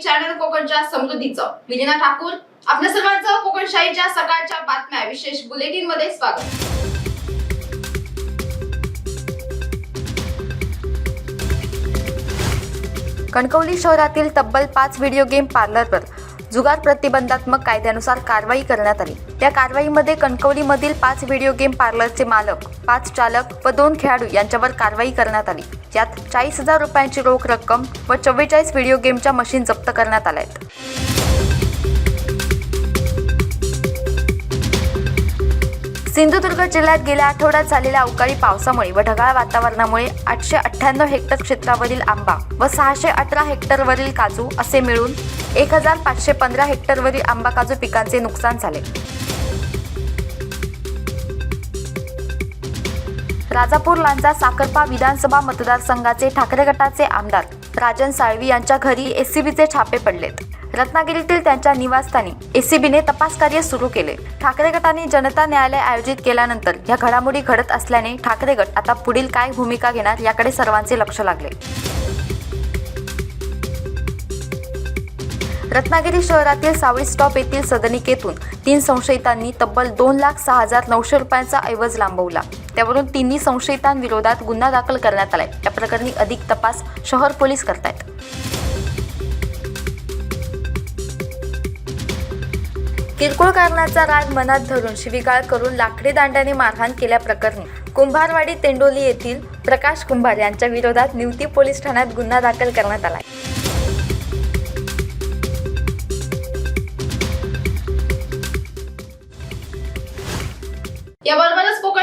Channel कोकणच्या समृद्धीचं. विलिना ठाकूर आपल्या सर्वांचं कोकणशाहीच्या सकाळच्या बातम्या. विशेष बुलेटिनमध्ये स्वागत. कणकवली शहरातील तब्बल पाच व्हिडिओ गेम पार्लरवर जुगार प्रतिबंधात्मक कायद्यानुसार कारवाई करण्यात आली. त्या कारवाईमध्ये कणकवलीमधील पाच व्हिडिओ गेम पार्लरचे मालक पाच चालक व दोन खेळाडू यांच्यावर कारवाई करण्यात आली. यात चाळीस हजार रुपयांची रोख रक्कम व चव्वेचाळीस व्हिडिओ गेमच्या मशीन जप्त करण्यात आल्या आहेत. सिंधुदुर्ग जिल्ह्यात गेल्या आठवड्यात झालेल्या अवकाळी पावसामुळे व ढगाळ वातावरणामुळे आठशे अठ्ठ्याण्णव हेक्टर क्षेत्रावरील आंबा व सहाशे अठरा हेक्टरवरील काजू असे मिळून एक हजार पाचशे पंधरा हेक्टरवरील आंबा काजू पिकांचे नुकसान झाले. राजापूर लांजा साखरपा विधानसभा मतदारसंघाचे ठाकरे गटाचे आमदार राजन साळवी यांच्या घरी एसीबीचे छापे पडलेत. रत्नागिरीतील त्यांच्या निवासस्थानी एसीबीने तपास कार्य सुरू केले. ठाकरे गटाने जनता न्यायालय आयोजित केल्यानंतर या घडामोडी घडत असल्याने ठाकरे गट आता पुढील काय भूमिका घेणार याकडे सर्वांचे लक्ष लागले. रत्नागिरी शहरातील सावळी स्टॉप येथील सदनिकेतून तीन संशयितांनी तब्बल दोन लाख सहा हजार नऊशे रुपयांचा ऐवज लांबवला. त्यावरून तिन्ही संशयितांविरोधात गुन्हा दाखल करण्यात आलाय. या प्रकरणी अधिक तपास शहर पोलीस करतायत. किरकोळ कारणाचा राग मनात धरून शिवीगाळ करून लाकडी दांड्याने मारहाण केल्याप्रकरणी कुंभारवाडी तेंडोली येथील प्रकाश कुंभार यांच्या विरोधात निवती पोलीस ठाण्यात गुन्हा दाखल करण्यात आलाय.